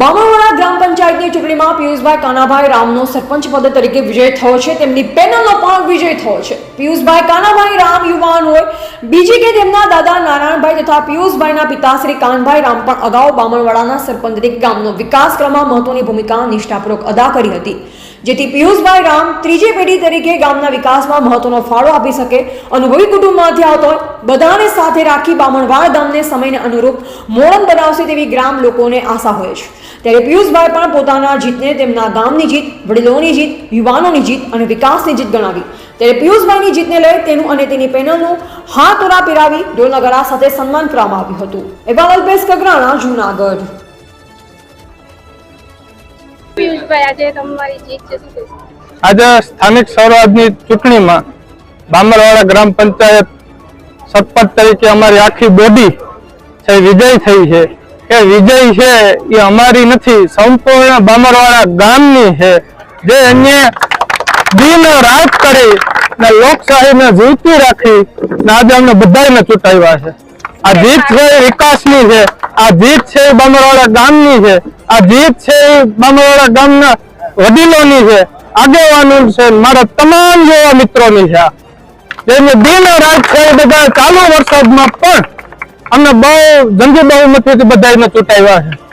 બામણવાડા ગ્રામ પંચાયતની ચૂંટણીમાં પિયુષભાઈ કાનાભાઈ રામનો સરપંચ પદ તરીકે વિજય થયો છે. તેમની પેનલનો પણ વિજય થયો છે. પિયુષભાઈ કાનાભાઈ રામ યુવાન હોય, બીજી કે તેમના દાદા નારાયણભાઈ તથા પિયુષભાઈના પિતા શ્રી કાનભાઈ રામ પણ અગાઉ બામણવાડાના સરપંચ તરીકે ગામનો વિકાસ ક્રમમાં મહત્વની ભૂમિકા નિષ્ઠાપૂર્વક અદા કરી હતી. જેથી પિયુષભાઈ રામ ત્રીજી પેઢી તરીકે ગામના વિકાસમાં મહત્વનો ફાળો આપી શકે, અનુભવી કુટુંબમાંથી આવતો હોય બધાને સાથે રાખી બામણવાડ ગામને સમયને અનુરૂપ મોડર્ન બનાવશે તેવી ગ્રામ લોકોને આશા હોય છે. ત્યારે પિયુષભાઈ પણ પોતાના જીતને તેમના ગામની જીત વડીલોની જીત યુવાનોની જીત અને વિકાસની જીત ગણાવી. ત્યારે પિયુષભાઈની જીતને લઈ તેનું અને તેની પેનલનું હાથોરા પહેરાવી ઢોલનગરા સાથે સન્માન કરવામાં આવ્યું હતું. એવા અલ્પેશ કગરાણા જૂનાગઢ. પિયુષભાઈ આજે તમારી જીત છે શું આજે સ્થાનિક સ્વરાજની ચૂંટણીમાં બામરવાડા ગ્રામ પંચાયત સરપંચ તરીકે અમારી આખી બોડી છે, વિજય થઈ છે. એ વિજય છે એ અમારી નથી, સંપૂર્ણ બામરવાળા ગામની છે. જે એને દિન રાત કરી ને લોકશાહીને જીવતી રાખી ને આજે અમને બધાને ચૂંટાવ્યા છે. આ જીત છે એ વિકાસની છે. આ જીત છે એ બામરવાડા ગામની છે. આ જીત છે એ બામરવાડા ગામના વડીલોની છે. આગેવાનો છે મારા તમામ જેવા મિત્રોની છે આ. જેને દિન રાત એ બધા ચાલુ વરસાદમાં પણ અમને બહુ જંગી બહુમતીથી બધાને ચૂંટાવ્યા છે.